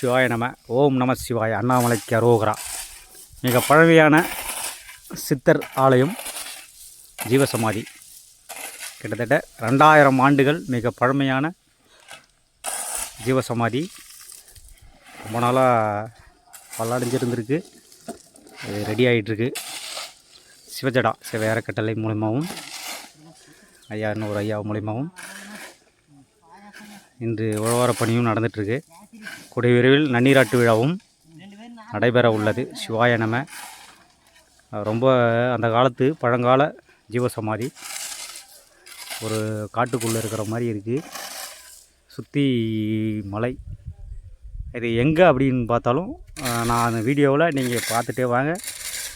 சிவாய நம. ஓம் நம சிவாய. அண்ணாமலைக்கு அரோகரா. மிக பழமையான சித்தர் ஆலயம் ஜீவசமாதி. கிட்டத்தட்ட ரெண்டாயிரம் ஆண்டுகள் மிக பழமையான ஜீவசமாதி. ரொம்ப நாளாக பல்லடைஞ்சிருந்துருக்கு. இது ரெடி ஆகிட்டுருக்கு சிவஜடா சிவ அறக்கட்டளை மூலிமாவும் ஐயா இன்னொரு ஐயா மூலிமாவும் இன்று உழவார பணியும் நடந்துகிட்ருக்கு. கூடிய விரைவில் நன்னீராட்டு விழாவும் நடைபெற உள்ளது. சிவாய நம. ரொம்ப அந்த காலத்து பழங்கால ஜீவசமாதி ஒரு காட்டுக்குள்ளே இருக்கிற மாதிரி இருக்குது சுற்றி மலை. இது எங்கே அப்படின்னு பார்த்தாலும் நான் அந்த வீடியோவில் நீங்கள் பார்த்துட்டே வாங்க.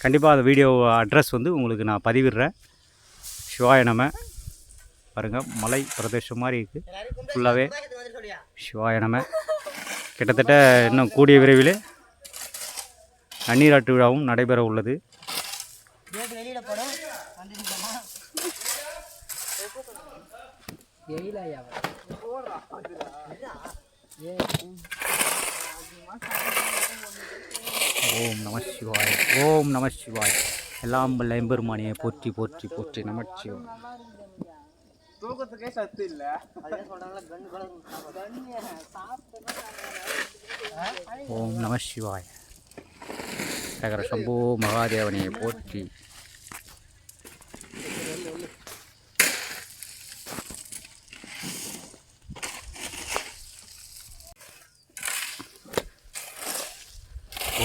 கண்டிப்பாக அந்த வீடியோ அட்ரஸ் வந்து உங்களுக்கு நான் பதிவிடுறேன். சிவாய நம. பாருங்கள் மலை பிரதேசம் மாதிரி இருக்குது ஃபுல்லாகவே சிவாய நம. கிட்டத்தட்ட இன்னும் கூடிய விரைவில் நன்னீராட்டு விழாவும் நடைபெற உள்ளது. ஓம் நம சிவாய் ஓம் நம சிவாய். எல்லாம் வல்ல எம்பெருமானியை போற்றி போற்றி போற்றி நம சிவாய். தூக்கத்துக்கே சத்து இல்ல. ஓம் நம சிவாய். சகர சம்போ மகாதேவனையை போற்றி.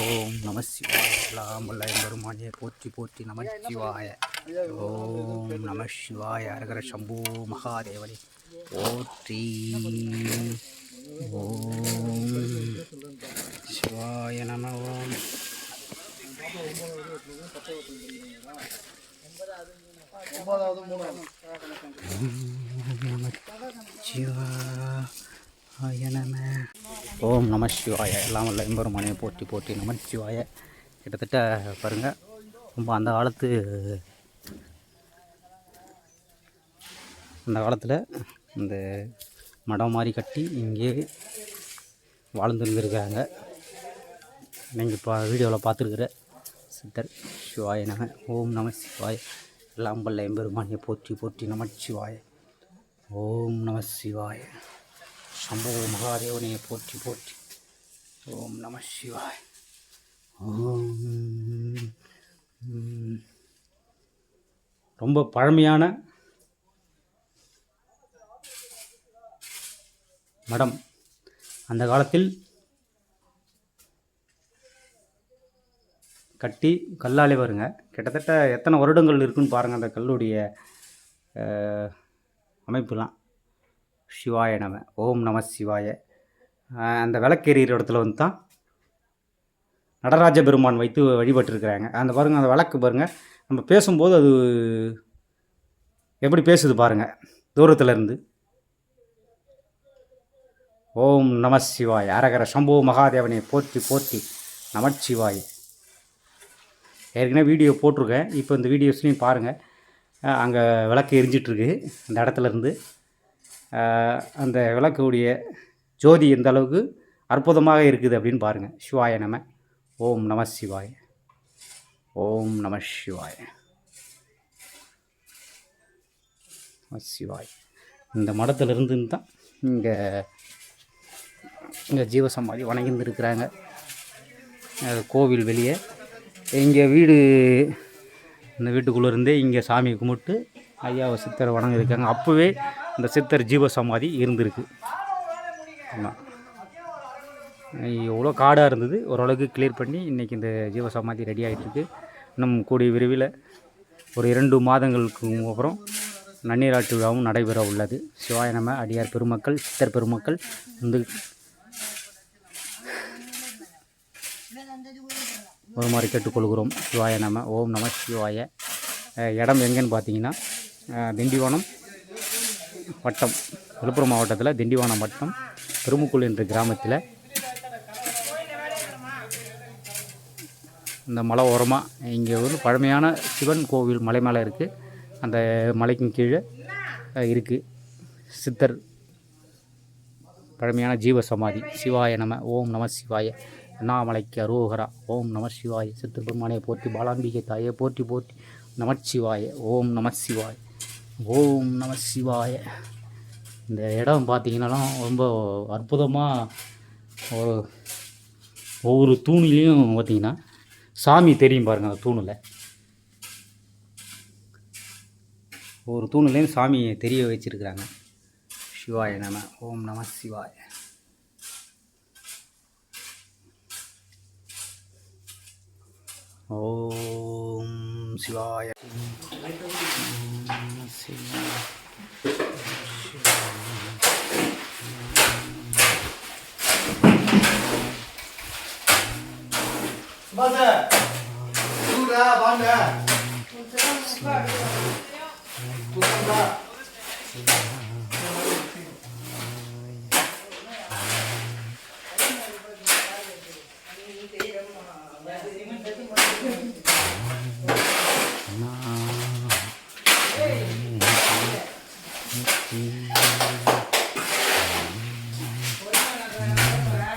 ஓம் நம சிவாய. எல்லாம் வல்ல எம்பெருமானியை போற்றி போற்றி நம சிவாய. ஓம் நம சிவாய அரகர சம்போ மகாதேவனே. போற்றி. ஓம் சிவாய நம. ஓம் சிவாய நம. ஓம் நம சிவாய. எல்லாம் வல்ல எம்பெருமானையை போற்றி போற்றி நம சிவாய. கிட்டத்தட்ட பாருங்கள் ரொம்ப அந்த காலத்து அந்த காலத்தில் இந்த மடம் மாதிரி கட்டி இங்கே வாழ்ந்து இருந்திருக்காங்க நீங்கள் இப்போ வீடியோவில் பார்த்துருக்குற சித்தர் சிவாய நம ஓம் நம சிவாய எல்லாம் வல்ல எம்பெருமானியை போற்றி போற்றி நம சிவாய ஓம் நம சிவாய சம்போ மகாதேவனையை போற்றி போற்றி ஓம் நம சிவாய ஓம். ரொம்ப பழமையான மடம். அந்த காலத்தில் கட்டி கல்லாலே வருங்க. கிட்டத்தட்ட எத்தனை வருடங்கள் இருக்குன்னு பாருங்கள் அந்த கல்லுடைய அமைப்புலாம். சிவாய நம ஓம் நம சிவாய. அந்த விளக்கேறிகிற இடத்துல வந்து தான் நடராஜ பெருமான் வைத்து வழிபட்டுருக்கிறாங்க. அந்த பாருங்கள் அந்த விளக்கு பாருங்கள் நம்ம பேசும்போது அது எப்படி பேசுது பாருங்கள் தூரத்தில் இருந்து. ஓம் நம சிவாய். அரகர சம்போ மகாதேவனை. போற்றி போற்றி. நமச்சிவாய் ஏற்கனவே வீடியோ போட்டிருக்கேன். இப்போ இந்த வீடியோஸ்லையும் பாருங்கள் அங்கே விளக்கு எரிஞ்சிட்ருக்கு. அந்த இடத்துல இருந்து அந்த விளக்குடைய ஜோதி எந்த அளவுக்கு அற்புதமாக இருக்குது அப்படின்னு பாருங்கள் சிவாய நம. ஓம் நம சிவாய். ஓம் நம சிவாய். நம சிவாய். இந்த மடத்துலேருந்து தான் இங்கே இங்கே ஜீவசமாதி வணங்கியிருந்துருக்கிறாங்க. கோவில் வெளியே. இங்கே வீடு இந்த வீட்டுக்குள்ளே இருந்தே இங்கே சாமி கும்பிட்டு ஐயாவை சித்தரை வணங்கியிருக்காங்க. அப்போவே இந்த சித்தர் ஜீவசமாதி இருந்திருக்கு. ஆமாம் எவ்வளோ காடாக இருந்தது. ஓரளவுக்கு கிளியர் பண்ணி இன்றைக்கி இந்த ஜீவசமாதி ரெடி ஆகிட்டுருக்கு இன்னும் கூடிய விரைவில் ஒரு இரண்டு மாதங்களுக்கு அப்புறம் நன்னீராட்டு விழாவும் நடைபெற உள்ளது. சிவாய நம அடியார் பெருமக்கள் சித்தர் பெருமக்கள் வந்து வருமாறு கேட்டுக்கொள்கிறோம். சிவாய நம. ஓம் நம சிவாய. இடம் எங்கேன்னு பார்த்தீங்கன்னா திண்டிவனம் வட்டம். விழுப்புரம் மாவட்டத்தில் திண்டிவனம் வட்டம் பெருமுக்குள் என்ற கிராமத்தில். இந்த மலை ஓரமாக இங்கே வந்து பழமையான சிவன் கோவில் மலை மேலே இருக்குது அந்த மலைக்கும் கீழே இருக்குது சித்தர் பழமையான ஜீவ சமாதி சிவாய நம. ஓம் நம சிவாய. அண்ணாமலைக்கு அரோகரா ஓம் நம சிவாய. சித்திரபெருமானையை போற்றி பாலாம்பிகை தாயை போற்றி போற்றி. நமச்சிவாய. ஓம் நம சிவாய. ஓம் நம சிவாய. இந்த இடம் பார்த்தீங்கன்னா ரொம்ப அற்புதமாக ஒரு ஒவ்வொரு தூணிலையும் பார்த்தீங்கன்னா சாமி தெரியும் பாருங்கள் அந்த தூணில். ஒவ்வொரு தூணுலேயும் சாமியை தெரிய வச்சுருக்குறாங்க. சிவாய நம. ஓம் நம சிவாய. ஓம் சிவாய ஓம் சிவாய